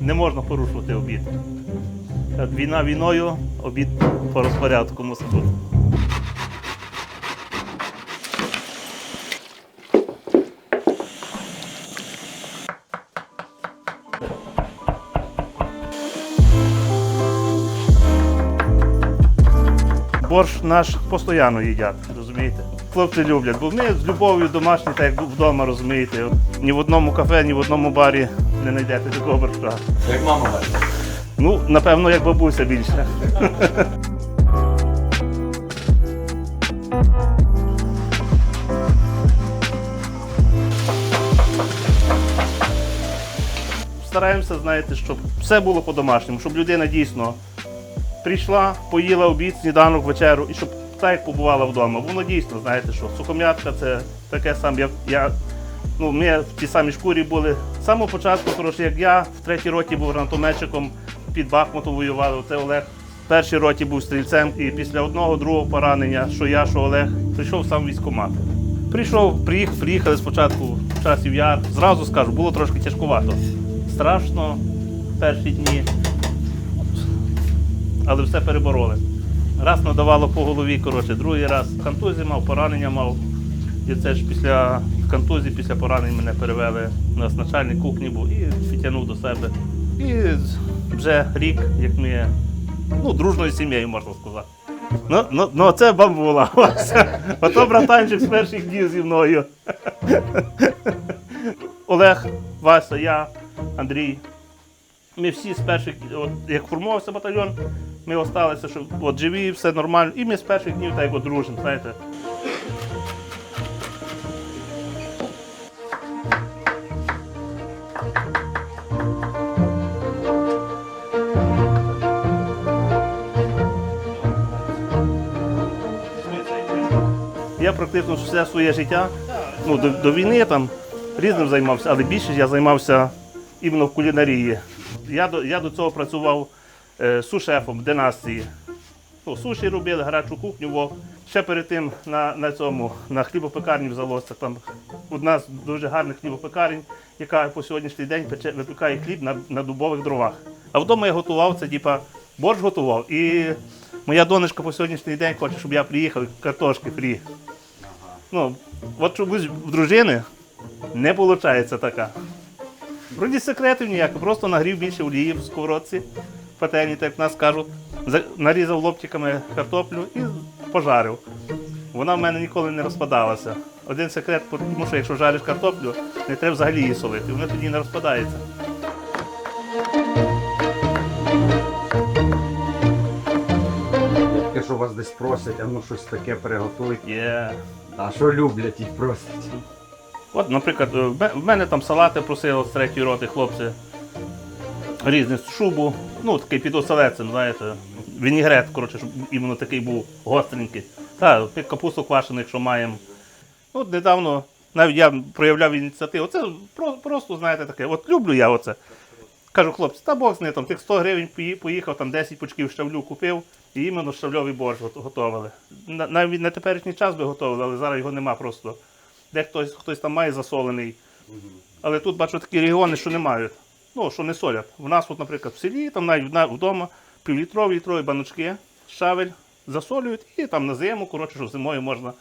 Не можна порушувати обід. Війна війною, обід по розпорядку мусить. Борщ наш постійно їдять, розумієте? Хлопці люблять, бо ми з любов'ю домашні, так як вдома, розумієте. Ні в одному кафе, ні в одному барі не знайдете такого борща. Як мама варить. Ну, напевно, як бабуся більше. Стараємося, знаєте, щоб все було по-домашньому, щоб людина дійсно прийшла, поїла обід, сніданок, вечеру, і щоб так як побувала вдома. Воно дійсно, знаєте, що сухом'ятка це таке саме. Я, я, ну, ми в тій самій шкурі були. З самого початку, коротше, як я в третій роті був гранатометчиком, під Бахмутом воював, це Олег. В першій роті був стрільцем, і після одного другого поранення, що я, що Олег, прийшов сам в військкомат. Прийшов, приїхав, приїхали спочатку в часів яр. Зразу скажу, було трошки тяжкувато. Страшно перші дні але все перебороли. Раз надавало по голові, коротше, другий раз контузії мав, поранення мав. І це ж після контузії, після поранень мене перевели. У нас начальник кухні був і підтягнув до себе. І вже рік, як ми ну, дружною сім'єю, можна сказати. Ну, ну, ну це бамбула. Ото братанчик з перших днів зі мною. Олег, Вася, я, Андрій. Ми всі з перших, от, як формувався батальйон, ми залишилися, що от живі, все нормально. І ми з перших днів так от дружимо, знаєте. Я практично все своє життя, ну, до, до війни там різним займався, але більше я займався іменно в кулінарії. Я до, я до цього працював сушефом династії. Ну, суші робили, гарячу кухню. Во. Ще перед тим на, на цьому на хлібопекарні в. Там одна з дуже гарних хлібопекарень, яка по сьогоднішній день пече, випікає хліб на, на дубових дровах. А вдома я готував це, типа, борщ готував. І моя донечка по сьогоднішній день хоче, щоб я приїхав картошки фрі. Ну, от чомусь в дружини не виходить така. Вроді секретів ніяких, просто нагрів більше олії в сковородці, так як нас кажуть, нарізав лобчиками картоплю і пожарив. Вона в мене ніколи не розпадалася. Один секрет, тому що якщо жариш картоплю, не треба взагалі її солити, вона тоді не розпадається. Якщо вас десь просять, а ну щось таке приготуйте. Є. А що люблять їх просять? От, наприклад, в мене там салати просили з третьої роти хлопці. Різні шубу, ну такий під оселедцем, знаєте. Вінігрет, коротше, щоб іменно такий був гостренький. Так, під капусту квашену, якщо маємо. Ну, От недавно навіть я проявляв ініціативу. Це просто, знаєте, таке. От люблю я оце. Кажу, хлопці, та Бог з ним, там тих 100 гривень поїхав, там 10 пучків щавлю купив, і іменно щавльовий борщ гот- готовили. Навіть на теперішній час би готовили, але зараз його нема просто. Де хтось, хтось там має засолений. Але тут бачу такі регіони, що не мають. Ну, що не солять. У нас, от, наприклад, в селі, там навіть вдома півлітрові, літрові баночки, шавель засолюють і там на зиму, коротше, що зимою можна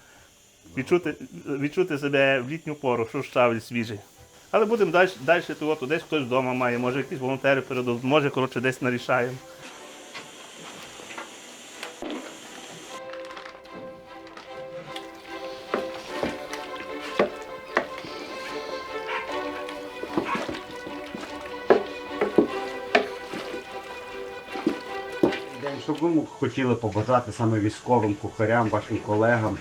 відчути, відчути себе в літню пору, що шавель свіжий. Але будемо далі, далі то, от, десь хтось вдома має, може якісь волонтери передадуть, може, коротше, десь нарішаємо. Що ви хотіли побажати саме військовим кухарям, вашим колегам?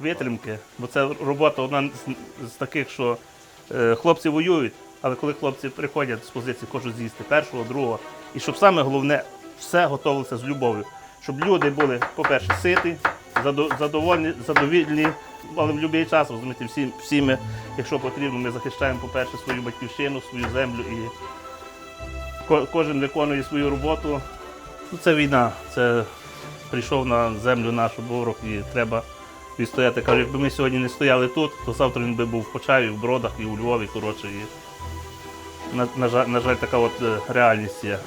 витримки, бо це робота одна з, таких, що е, хлопці воюють, але коли хлопці приходять з позиції, хочуть з'їсти першого, другого, і щоб саме головне все готувалося з любов'ю, щоб люди були, по-перше, ситі, задо- задовольні, задовільні, але в будь-який час, розумієте, всі, всі ми, якщо потрібно, ми захищаємо, по-перше, свою батьківщину, свою землю і кожен виконує свою роботу. Ну, це війна, це прийшов на землю нашу ворог і треба відстояти. Кажу, якби ми сьогодні не стояли тут, то завтра він би був в Почаві, в Бродах і у Львові, коротше. І, на, на, жаль, на жаль, така от е, реальність є.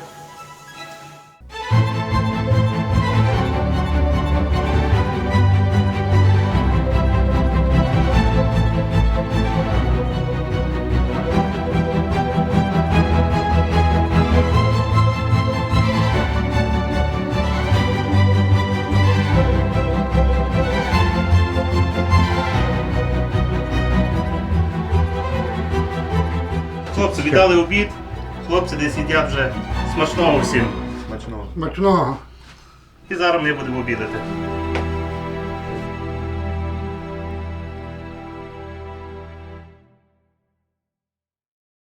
Хлопці, віддали обід. Хлопці десь їдять вже смачного всім. Смачного. Смачного. І зараз ми будемо обідати.